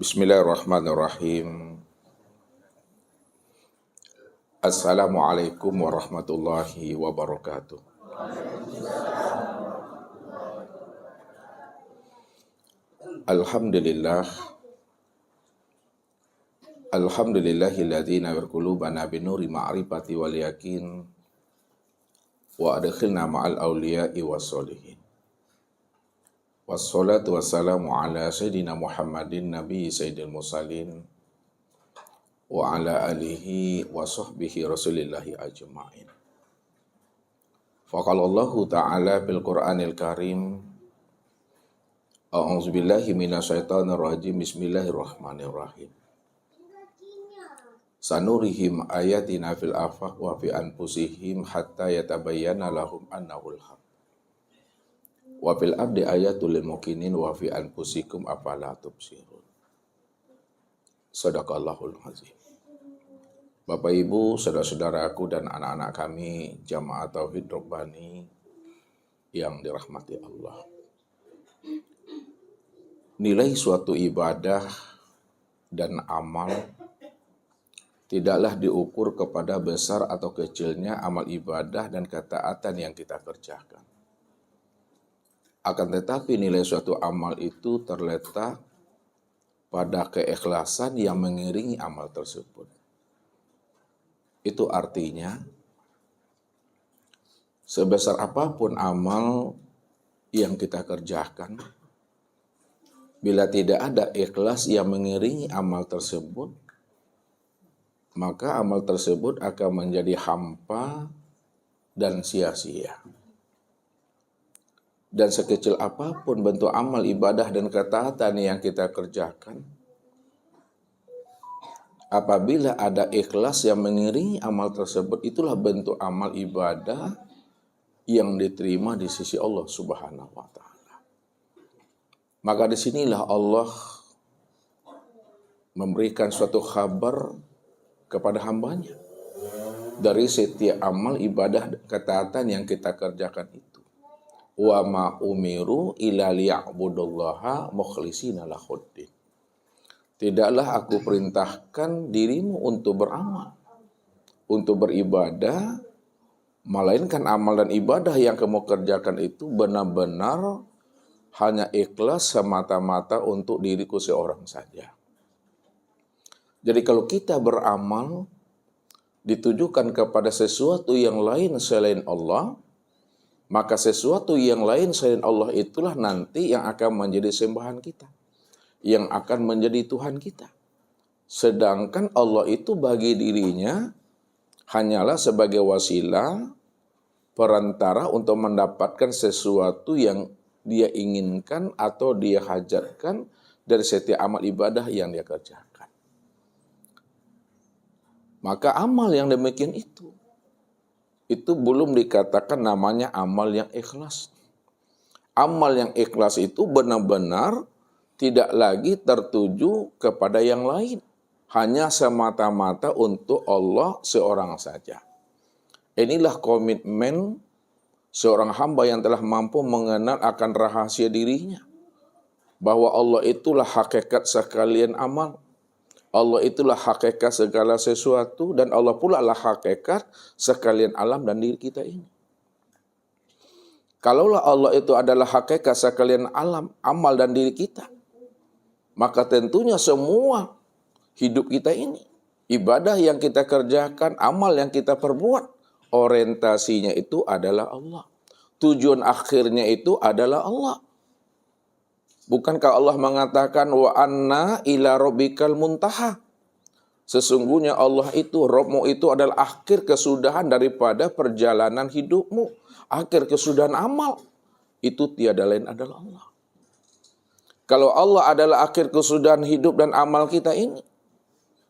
Bismillahirrahmanirrahim. Assalamualaikum warahmatullahi wabarakatuh. Alhamdulillah Alhamdulillahilladzi nawwir qulubana binuri ma'rifati wal yakin wa adkhilna ma'al awliya'i was solihin. Wassalatu wassalamu ala Sayyidina Muhammadin Nabi Sayyidil Mursalin wa ala alihi wa sahbihi rasulillahi ajma'in. Faqala Allah Ta'ala bil Qur'anil Karim. A'udzu billahi minasyaitonir rajim Bismillahirrahmanirrahim. Sanurihim ayatina fil afaq wa fi anfusihim hatta yatabayyana lahum annahul haq Wa fil ardi ayatul lil mukinin wa fi anfusikum afala tubsirun. Sadaqallahul azim. Bapak Ibu, saudara-saudaraku dan anak-anak kami jamaah tauhid Rabbani yang dirahmati Allah. Nilai suatu ibadah dan amal tidaklah diukur kepada besar atau kecilnya amal ibadah dan ketaatan yang kita kerjakan akan tetapi nilai suatu amal itu terletak pada keikhlasan yang mengiringi amal tersebut. Itu artinya sebesar apa pun amal yang kita kerjakan, bila tidak ada ikhlas yang mengiringi amal tersebut, maka amal tersebut akan menjadi hampa dan sia-sia dan sekecil apa pun bentuk amal ibadah dan ketaatan yang kita kerjakan apabila ada ikhlas yang mengiringi amal tersebut itulah bentuk amal ibadah yang diterima di sisi Allah Subhanahu wa taala. Maka di sinilah Allah memberikan suatu kabar kepada hambanya dari setiap amal ibadah ketaatan yang kita kerjakan itu wa ma umiru illa liya'budullaha mukhlishina lahuddin. Tidaklah aku perintahkan dirimu untuk beramal, untuk beribadah, melainkan amal dan ibadah yang kamu kerjakan itu benar-benar hanya ikhlas semata-mata untuk diriku seorang saja. Jadi kalau kita beramal ditujukan kepada sesuatu yang lain selain Allah, maka sesuatu yang lain selain Allah itulah nanti yang akan menjadi sembahan kita. Yang akan menjadi Tuhan kita. Sedangkan Allah itu bagi dirinya hanyalah sebagai wasilah perantara untuk mendapatkan sesuatu yang dia inginkan atau dia hajatkan dari setiap amal ibadah yang dia kerjakan. Maka amal yang demikian itu itu belum dikatakan namanya amal yang ikhlas. Amal yang ikhlas itu benar-benar tidak lagi tertuju kepada yang lain. Hanya semata-mata untuk Allah seorang saja. Inilah komitmen seorang hamba yang telah mampu mengenal akan rahasia dirinya. Bahwa Allah itulah hakikat sekalian amal Allah itulah hakikat segala sesuatu dan Allah pula lah hakikat sekalian alam dan diri kita ini. Kalaulah Allah itu adalah hakikat sekalian alam, amal dan diri kita, maka tentunya semua hidup kita ini, ibadah yang kita kerjakan, amal yang kita perbuat, orientasinya itu adalah Allah. Tujuan akhirnya itu adalah Allah. Bukankah Allah mengatakan wa anna ila rabbikal muntaha? Sesungguhnya Allah itu, Robmu itu adalah akhir kesudahan daripada perjalanan hidupmu. Akhir kesudahan amal. Itu tiada lain adalah Allah. Kalau Allah adalah akhir kesudahan hidup dan amal kita ini,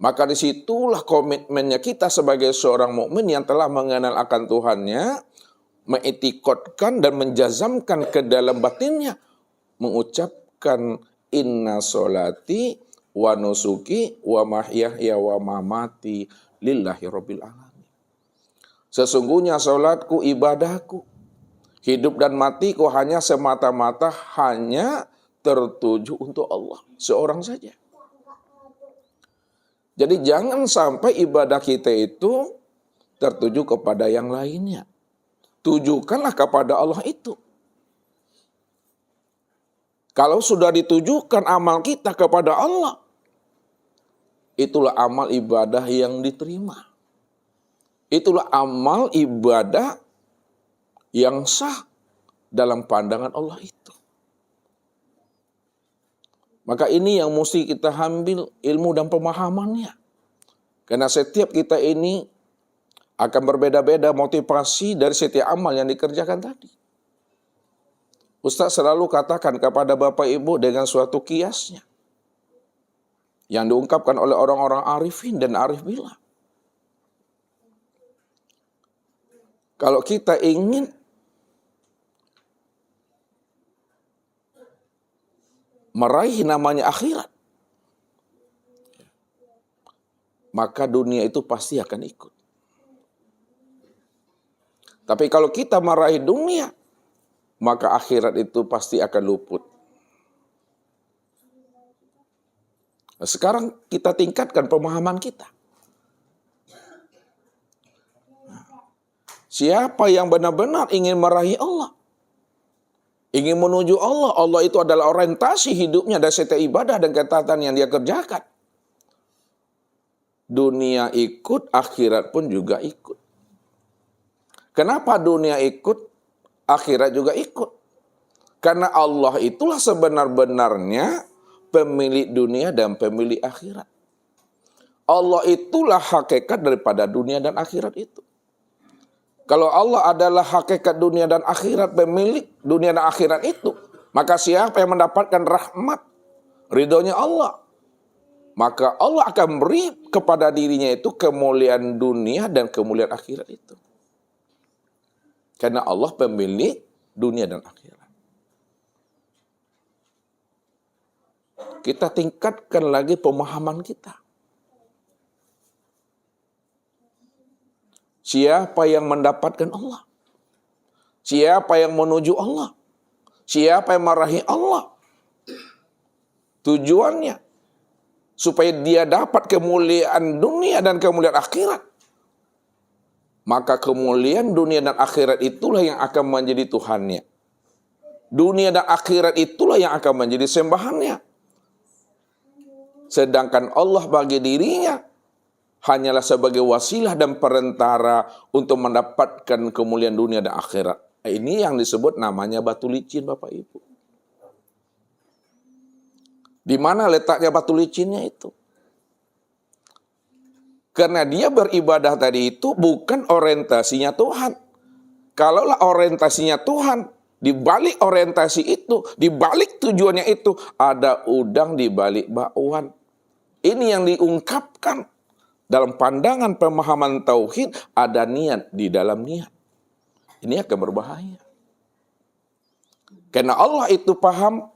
maka di situlah komitmennya kita sebagai seorang mukmin yang telah mengenal akan Tuhannya, mengetikotkan dan menjazamkan ke dalam batinnya, mengucap mengucapkan inna solati wa nusuki wa mahyahya wa mamati lillahi rabbil alamin. Sesungguhnya solatku ibadahku, hidup dan matiku hanya semata-mata hanya tertuju untuk Allah seorang saja. Jadi jangan sampai ibadah kita itu tertuju kepada yang lainnya. Tujukanlah kepada Allah itu. Kalau sudah ditujukan amal kita kepada Allah, itulah amal ibadah yang diterima. Itulah amal ibadah yang sah dalam pandangan Allah itu. Maka ini yang mesti kita ambil ilmu dan pemahamannya. Karena setiap kita ini akan berbeda-beda motivasi dari setiap amal yang dikerjakan tadi. Ustaz selalu katakan kepada Bapak Ibu dengan suatu kiasnya. Yang diungkapkan oleh orang-orang arifin dan arif bilang. Kalau kita ingin meraih namanya akhirat, maka dunia itu pasti akan ikut. Tapi kalau kita meraih dunia, maka akhirat itu pasti akan luput. Nah, sekarang kita tingkatkan pemahaman kita. Siapa yang benar-benar ingin meraih Allah? ingin menuju Allah. Allah itu adalah orientasi hidupnya dari setiap ibadah dan ketaatan yang dia kerjakan. Dunia ikut, akhirat pun juga ikut. Kenapa dunia ikut, akhirat juga ikut? Karena Allah itulah sebenar-benarnya pemilik dunia dan pemilik akhirat. Allah itulah hakikat daripada dunia dan akhirat itu. Kalau Allah adalah hakikat dunia dan akhirat, pemilik dunia dan akhirat itu, maka siapa yang mendapatkan rahmat, ridhonya Allah, maka Allah akan beri kepada dirinya itu kemuliaan dunia dan kemuliaan akhirat itu. Karena Allah pemilik dunia dan akhirat. Kita tingkatkan lagi pemahaman kita. Siapa yang mendapatkan Allah? Siapa yang menuju Allah? Siapa yang marahi Allah? Tujuannya supaya dia dapat kemuliaan dunia dan kemuliaan akhirat. Maka kemuliaan dunia dan akhirat itulah yang akan menjadi Tuhannya. Dunia dan akhirat itulah yang akan menjadi sembahannya. Sedangkan Allah bagi dirinya hanyalah sebagai wasilah dan perantara untuk mendapatkan kemuliaan dunia dan akhirat. Ini yang disebut namanya batu licin Bapak Ibu. Di mana letaknya batu licinnya itu? Karena dia beribadah tadi itu bukan orientasinya Tuhan. Kalaulah orientasinya Tuhan, di balik orientasi itu, di balik tujuannya itu, ada udang di balik bakwan. Ini yang diungkapkan dalam pandangan pemahaman tauhid ada niat di dalam niat. Ini akan berbahaya. Karena Allah itu paham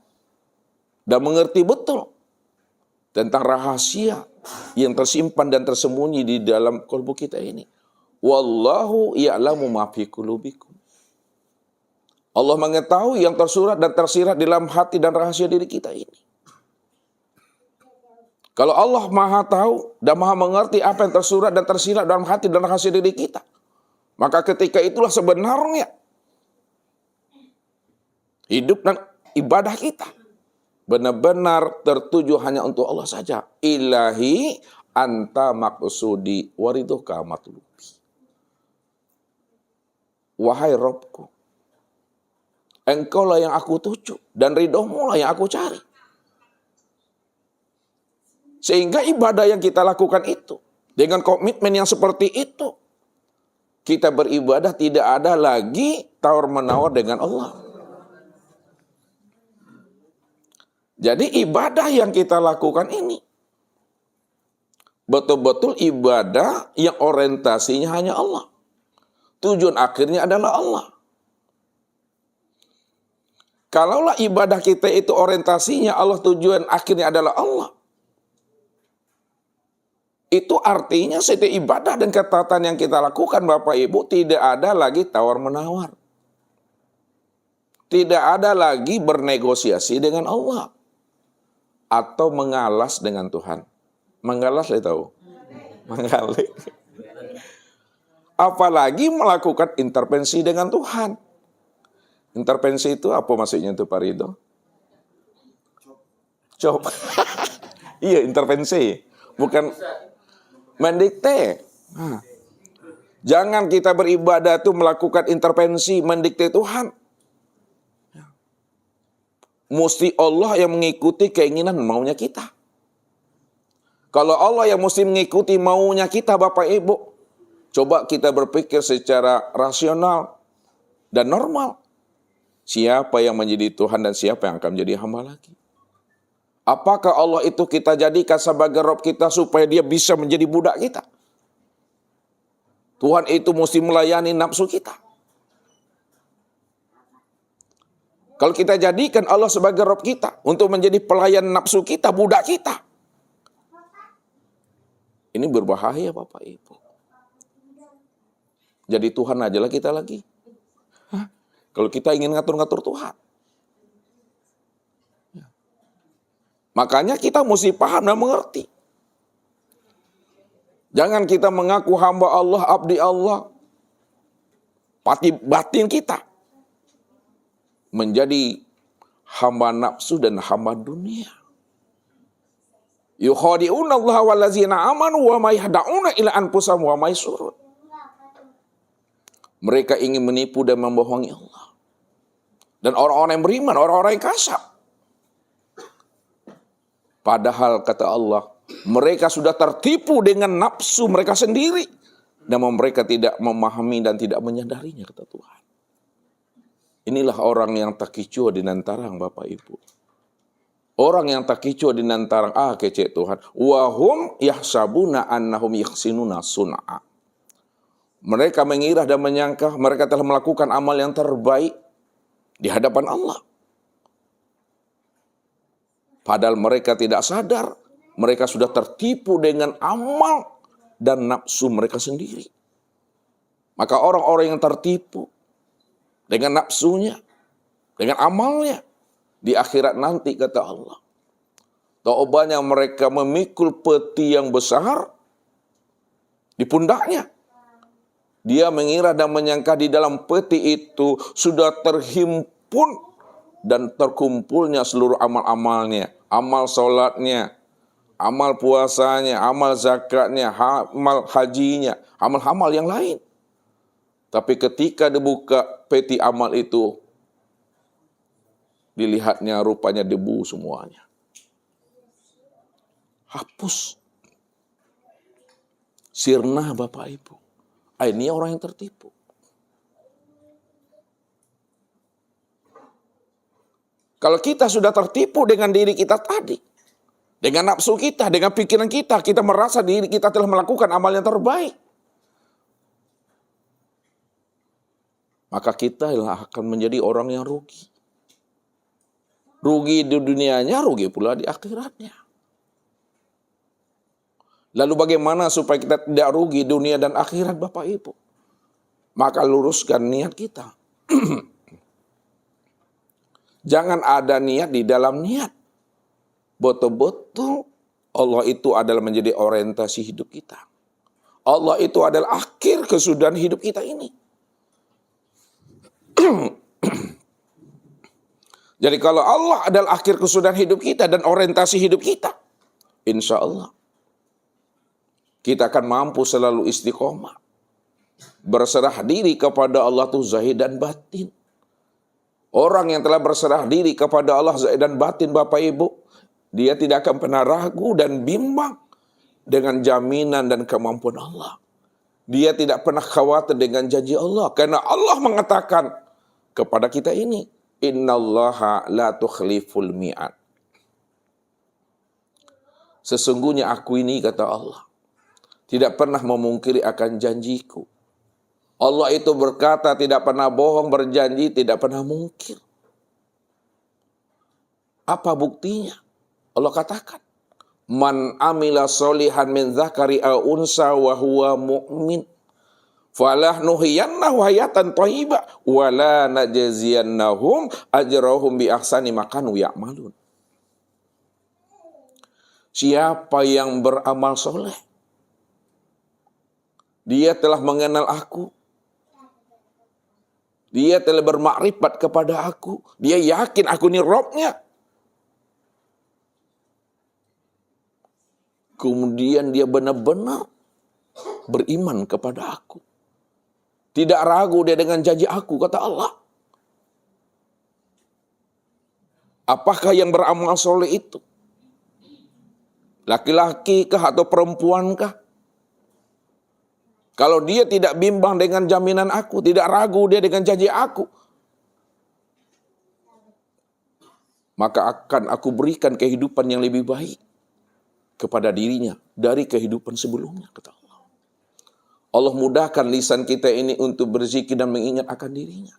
dan mengerti betul tentang rahasia yang tersimpan dan tersembunyi di dalam kalbu kita ini. Wallahu ya'lamu ma fi. Allah mengetahui yang tersurat dan tersirat di dalam hati dan rahasia diri kita ini. Kalau Allah maha tahu dan maha mengerti apa yang tersurat dan tersirat dalam hati dan rahasia diri kita. Maka ketika itulah sebenarnya hidup dan ibadah kita benar-benar tertuju hanya untuk Allah saja. Ilahi anta maksudi wariduka matlubi. Wahai Robku, engkau lah yang aku tuju dan ridhomu lah yang aku cari. Sehingga ibadah yang kita lakukan itu dengan komitmen yang seperti itu kita beribadah tidak ada lagi tawar-menawar dengan Allah. Jadi ibadah yang kita lakukan ini betul-betul ibadah yang orientasinya hanya Allah. Tujuan akhirnya adalah Allah. Kalaulah ibadah kita itu orientasinya Allah, tujuan akhirnya adalah Allah. Itu artinya setiap ibadah dan ketaatan yang kita lakukan Bapak Ibu tidak ada lagi tawar-menawar. Tidak ada lagi bernegosiasi dengan Allah. Atau mengalas dengan Tuhan. Menggalas saya tahu. Menggalik. Apalagi melakukan intervensi dengan Tuhan. Intervensi itu apa maksudnya itu Pak Ridho? Cop. iya, intervensi. Bukan mendikte. Jangan kita beribadah itu melakukan intervensi, mendikte Tuhan. Mesti Allah yang mengikuti keinginan maunya kita. Kalau Allah yang mesti mengikuti maunya kita Bapak Ibu, coba kita berpikir secara rasional dan normal. Siapa yang menjadi Tuhan dan siapa yang akan menjadi hamba lagi? Apakah Allah itu kita jadikan sebagai Rob kita supaya dia bisa menjadi budak kita? Tuhan itu mesti melayani nafsu kita. Kalau kita jadikan Allah sebagai Rob kita untuk menjadi pelayan nafsu kita, budak kita. Ini berbahaya Bapak Ibu. Jadi Tuhan aja lah kita lagi. Kalau kita ingin ngatur-ngatur Tuhan. Ya. Makanya kita mesti paham dan mengerti. Jangan kita mengaku hamba Allah, abdi Allah. Pati batin kita menjadi hamba nafsu dan hamba dunia. Yukhadi'una Allah wallazina amanu wa ma yahda'una ila anfusahum wa ma Mereka ingin menipu dan membohongi Allah. Dan orang-orang yang beriman, orang-orang yang kasar. Padahal kata Allah, mereka sudah tertipu dengan nafsu mereka sendiri. Dan mereka tidak memahami dan tidak menyadarinya, kata Tuhan. Inilah orang yang tak kicau di nantarang, Bapak Ibu. Orang yang tak kicau di nantarang, ah kece Tuhan. Wahum yahsabuna annahum yaksinuna sun'a. Mereka mengira dan menyangka mereka telah melakukan amal yang terbaik di hadapan Allah. Padahal mereka tidak sadar mereka sudah tertipu dengan amal dan nafsu mereka sendiri. Maka orang-orang yang tertipu dengan nafsunya, dengan amalnya, di akhirat nanti kata Allah. Taubanya mereka memikul peti yang besar di pundaknya. Dia mengira dan menyangka di dalam peti itu sudah terhimpun dan terkumpulnya seluruh amal-amalnya. Amal sholatnya, amal puasanya, amal zakatnya, amal hajinya, amal-amal yang lain. Tapi ketika dibuka peti amal itu, dilihatnya rupanya debu semuanya. Hapus. Sirna Bapak Ibu. Ini orang yang tertipu. Kalau kita sudah tertipu dengan diri kita tadi, dengan nafsu kita, dengan pikiran kita, kita merasa diri kita telah melakukan amal yang terbaik. Maka kita akan menjadi orang yang rugi. Rugi di dunianya, rugi pula di akhiratnya. Lalu bagaimana supaya kita tidak rugi dunia dan akhirat Bapak Ibu? Maka luruskan niat kita. Jangan ada niat di dalam niat betul-betul Allah itu adalah menjadi orientasi hidup kita. Allah itu adalah akhir kesudahan hidup kita ini. Jadi kalau Allah adalah akhir kesudahan hidup kita dan orientasi hidup kita, insya Allah kita akan mampu selalu istiqomah. Berserah diri kepada Allah tuh zahid dan batin. Orang yang telah berserah diri kepada Allah zahid dan batin Bapak Ibu, dia tidak akan pernah ragu dan bimbang dengan jaminan dan kemampuan Allah. Dia tidak pernah khawatir dengan janji Allah. Karena Allah mengatakan kepada kita ini. Innallaha la tukhliful mi'ad. Sesungguhnya aku ini kata Allah. Tidak pernah memungkiri akan janjiku. Allah itu berkata tidak pernah bohong, berjanji, tidak pernah mungkir. Apa buktinya? Allah katakan, Man amila solihan min zakari al unsa wa huwa mu'min. Falah nuhiyannahu hayatan thayyibah wa la najziyannahum ajrahum bi ahsani makanu ya'malun. Siapa yang beramal soleh? Dia telah mengenal aku. Dia telah bermakrifat kepada aku. Dia yakin aku ini robnya. Kemudian dia benar-benar beriman kepada aku. Tidak ragu dia dengan janji aku, kata Allah. Apakah yang beramal soleh itu? Laki-laki kah atau perempuan kah? Kalau dia tidak bimbang dengan jaminan aku, tidak ragu dia dengan janji aku, maka akan aku berikan kehidupan yang lebih baik kepada dirinya dari kehidupan sebelumnya, kata Allah. Mudahkan lisan kita ini untuk berzikir dan mengingat akan dirinya.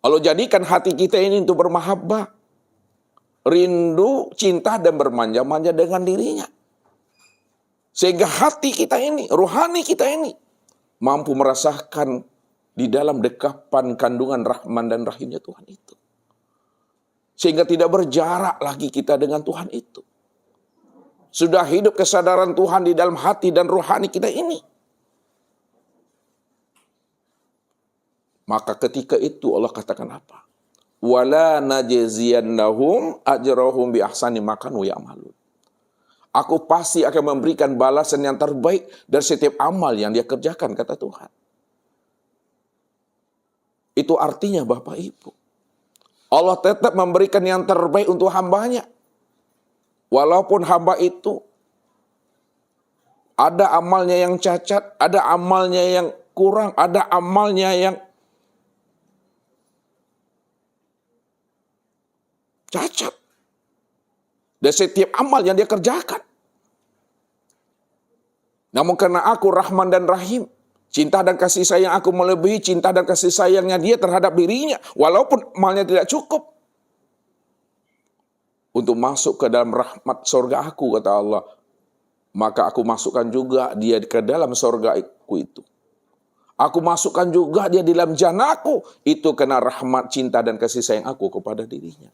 Allah jadikan hati kita ini untuk bermahabbah rindu, cinta, dan bermanja-manja dengan dirinya. Sehingga hati kita ini, rohani kita ini, mampu merasakan di dalam dekapan kandungan Rahman dan Rahimnya Tuhan itu. Sehingga tidak berjarak lagi kita dengan Tuhan itu. Sudah hidup kesadaran Tuhan di dalam hati dan rohani kita ini. Maka ketika itu Allah katakan apa? wala najziyannahum ajrahum bi ahsani makanu ya'malun. Aku pasti akan memberikan balasan yang terbaik dari setiap amal yang dia kerjakan, kata Tuhan. Itu artinya Bapak Ibu. Allah tetap memberikan yang terbaik untuk hambanya. Walaupun hamba itu ada amalnya yang cacat, ada amalnya yang kurang, ada amalnya yang Cacat. Dan setiap amal yang dia kerjakan. Namun karena aku Rahman dan Rahim, cinta dan kasih sayang aku melebihi cinta dan kasih sayangnya dia terhadap dirinya. Walaupun amalnya tidak cukup. Untuk masuk ke dalam rahmat sorga aku, kata Allah. Maka aku masukkan juga dia ke dalam sorga aku itu. Aku masukkan juga dia di dalam janaku. Itu kena rahmat, cinta, dan kasih sayang aku kepada dirinya.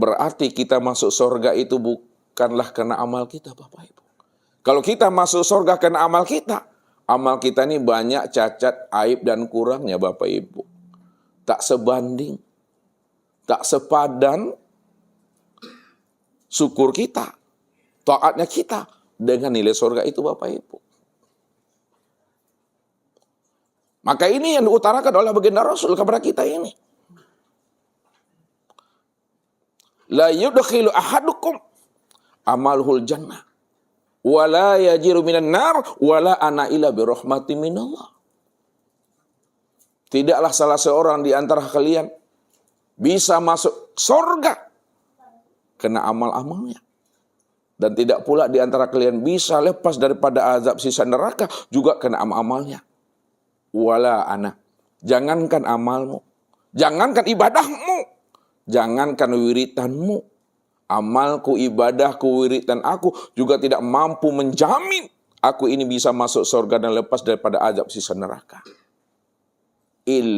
Berarti kita masuk surga itu bukanlah karena amal kita Bapak Ibu. Kalau kita masuk surga karena amal kita, amal kita ini banyak cacat, aib dan kurangnya Bapak Ibu. Tak sebanding, tak sepadan syukur kita, taatnya kita dengan nilai surga itu Bapak Ibu. Maka ini yang diutarakan oleh baginda Rasul kepada kita ini. La yudkhilu ahadukum amalhul jannah wala yajiru minan nar wala ana ila bi rahmati minallah Tidaklah salah seorang di antara kalian bisa masuk surga kena amal-amalnya. Dan tidak pula di antara kalian bisa lepas daripada azab sisa neraka juga kena amal-amalnya. Wala ana. Jangankan amalmu. Jangankan ibadahmu. Jangankan wiritanmu, amalku, ibadahku, wiritan aku juga tidak mampu menjamin aku ini bisa masuk surga dan lepas daripada azab sisa neraka. Il